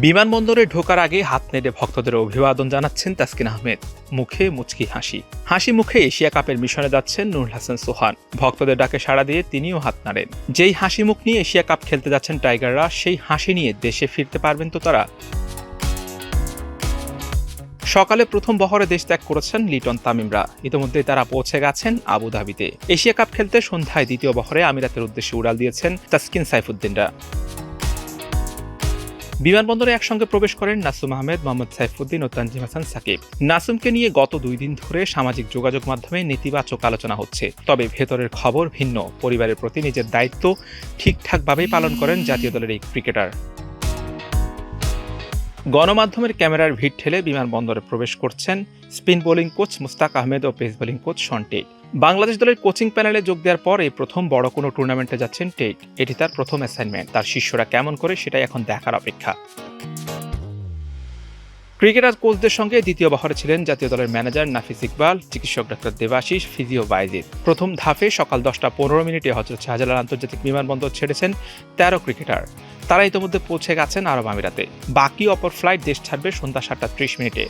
বিমানবন্দরে ঢোকার আগে হাত নেড়ে ভক্তদের অভিবাদন জানাচ্ছেন তাসকিন আহমেদ। মুখে মুচকি হাসি। হাসি মুখে এশিয়া কাপের মিশনে যাচ্ছেন নুরুল হাসান সোহান। ভক্তদের ডাকে সাড়া দিয়ে তিনিও হাত নাড়েন। যেই হাসি মুখ নিয়ে এশিয়া কাপ খেলতে যাচ্ছেন টাইগাররা, সেই হাসি নিয়ে দেশে ফিরতে পারবেন তো তারা। সকালে প্রথম বহরে দেশ ত্যাগ করেছেন লিটন তামিমরা। ইতিমধ্যে তারা পৌঁছে গেছেন আবুধাবিতে। এশিয়া কাপ খেলতে সন্ধ্যায় দ্বিতীয় বহরে আমিরাতের উদ্দেশ্যে উড়াল দিয়েছেন তাসকিন সাইফুদ্দিনরা। বিমানবন্দরে একসঙ্গে প্রবেশ করেন নাসুম আহমেদ, মোহাম্মদ সাইফুদ্দিন ও তানজিম হাসান সাকিব। নাসুমকে নিয়ে গত দুই দিন ধরে সামাজিক যোগাযোগ মাধ্যমে নেতিবাচক আলোচনা হচ্ছে। তবে ভেতরের খবর ভিন্ন। পরিবারের প্রতি নিজের দায়িত্ব ঠিকঠাকভাবেই পালন করেন জাতীয় দলের এই ক্রিকেটার। গণমাধ্যমের ক্যামেরার ভিড় ঠেলে বিমানবন্দরে প্রবেশ করছেন spin bowling coach Mushtaq Ahmed ও pace bowling coach Shaun Tait Bangladesh দলের কোচিং প্যানেলে যোগ দেওয়ার পর এই প্রথম বড় কোনো টুর্নামেন্টে যাচ্ছেন টেক এটি তার প্রথম অ্যাসাইনমেন্ট তার শিষ্যরা কেমন করে সেটাই এখন দেখার অপেক্ষা। ক্রিকেটার কোচদের সঙ্গে দ্বিতীয় বহরে ছিলেন জাতীয় দলের ম্যানেজার নাফিস ইকবাল, চিকিৎসক ডাক্তার দেবাশিস, ফিজিও বাইজিদ। প্রথম ধাপে সকাল দশটা পনেরো মিনিটে হজরত শাহজালাল আন্তর্জাতিক বিমানবন্দর ছেড়েছেন তেরো ক্রিকেটার। তারা ইতিমধ্যে পৌঁছে গেছেন আরব আমিরাতে। বাকি অপর ফ্লাইট দেশ ছাড়বে সন্ধ্যা সাতটা ত্রিশ মিনিটে।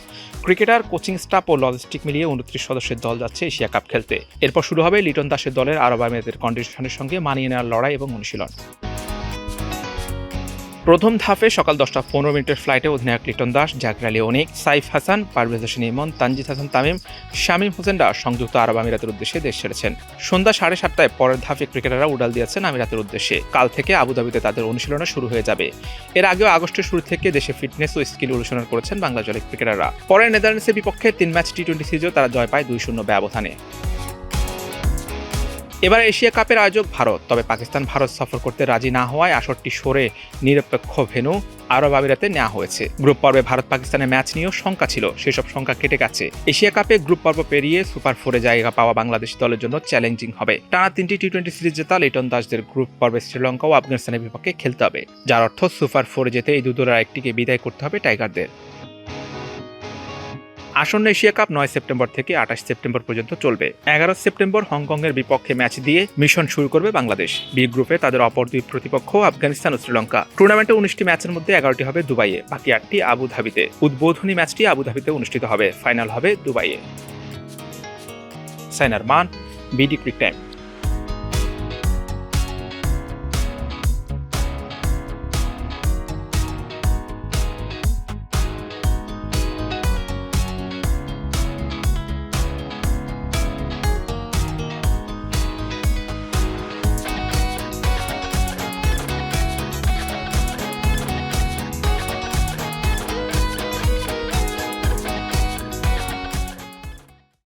ক্রিকেটার, কোচিং স্টাফ ও লজিস্টিক মিলিয়ে উনত্রিশ সদস্যের দল যাচ্ছে এশিয়া কাপ খেলতে। এরপর শুরু হবে লিটন দাসের দলের আরব আমিরাতের কন্ডিশনের সঙ্গে মানিয়ে নেওয়ার লড়াই এবং অনুশীলন। প্রথম ধাপে সকাল দশটা পনেরো মিনিটের ফ্লাইটে অধিনায়ক লিটন দাস জাকর আলী অনিক, সাইফ হাসান, পারভেজ হোসেন ইমন, তানজিদ হাসান তামিম, শামীম হোসেনরা সংযুক্ত আরব আমিরাতের উদ্দেশ্যে দেশ ছেড়েছেন। সন্ধ্যা সাড়ে সাতটায় পরের ধাপে ক্রিকেটাররা উড়াল দিয়েছেন আমিরাতের উদ্দেশ্যে। কাল থেকে আবুধাবিতে তাদের অনুশীলনে শুরু হয়ে যাবে। এর আগেও আগস্টের শুরু থেকে দেশে ফিটনেস ও স্কিল অনুশীলন করেছেন বাংলা জলের ক্রিকেটাররা। পরে নেদারল্যান্ডসের বিপক্ষে তিন ম্যাচ টি টোয়েন্টি সিরিজেও তারা জয় পায় দুই শূন্য ব্যবধানে। এবার এশিয়া কাপের আয়োজক ভারত, তবে পাকিস্তান ভারত সফর করতে রাজি না হওয়ায় আসরটি সরে নিরপেক্ষ ভেনু আরব আমিরাতে নেওয়া হয়েছে। গ্রুপ পর্বে ভারত পাকিস্তানের ম্যাচ নিয়েও শঙ্কা ছিল, সেসব শঙ্কা কেটে গেছে। এশিয়া কাপে গ্রুপ পর্ব পেরিয়ে সুপার ফোরে জায়গা পাওয়া বাংলাদেশ দলের জন্য চ্যালেঞ্জিং হবে। টানা তিনটি টি টোয়েন্টি সিরিজ জেতা লিটন দাসদের গ্রুপ পর্বে শ্রীলঙ্কা ও আফগানিস্তানের বিপক্ষে খেলতে হবে, যার অর্থ সুপার ফোরে যেতে এই দুদলের একটিকে বিদায় করতে হবে টাইগারদের। আসন্ন এশিয়া কাপ নয় সেপ্টেম্বর থেকে আঠাশ সেপ্টেম্বর পর্যন্ত চলবে। এগারো সেপ্টেম্বর হংকংয়ের বিপক্ষে ম্যাচ দিয়ে মিশন শুরু করবে বাংলাদেশ। বি গ্রুপে তাদের অপর দুই প্রতিপক্ষ আফগানিস্তান ও শ্রীলঙ্কা। টুর্নামেন্টে উনিশটি ম্যাচের মধ্যে এগারোটি হবে দুবাইয়ে, বাকি আটটি আবুধাবিতে। উদ্বোধনী ম্যাচটি আবুধাবিতে অনুষ্ঠিত হবে। ফাইনাল হবে দুবাইয়ে। সাইনার মান, বিডি ক্রিক টাইম।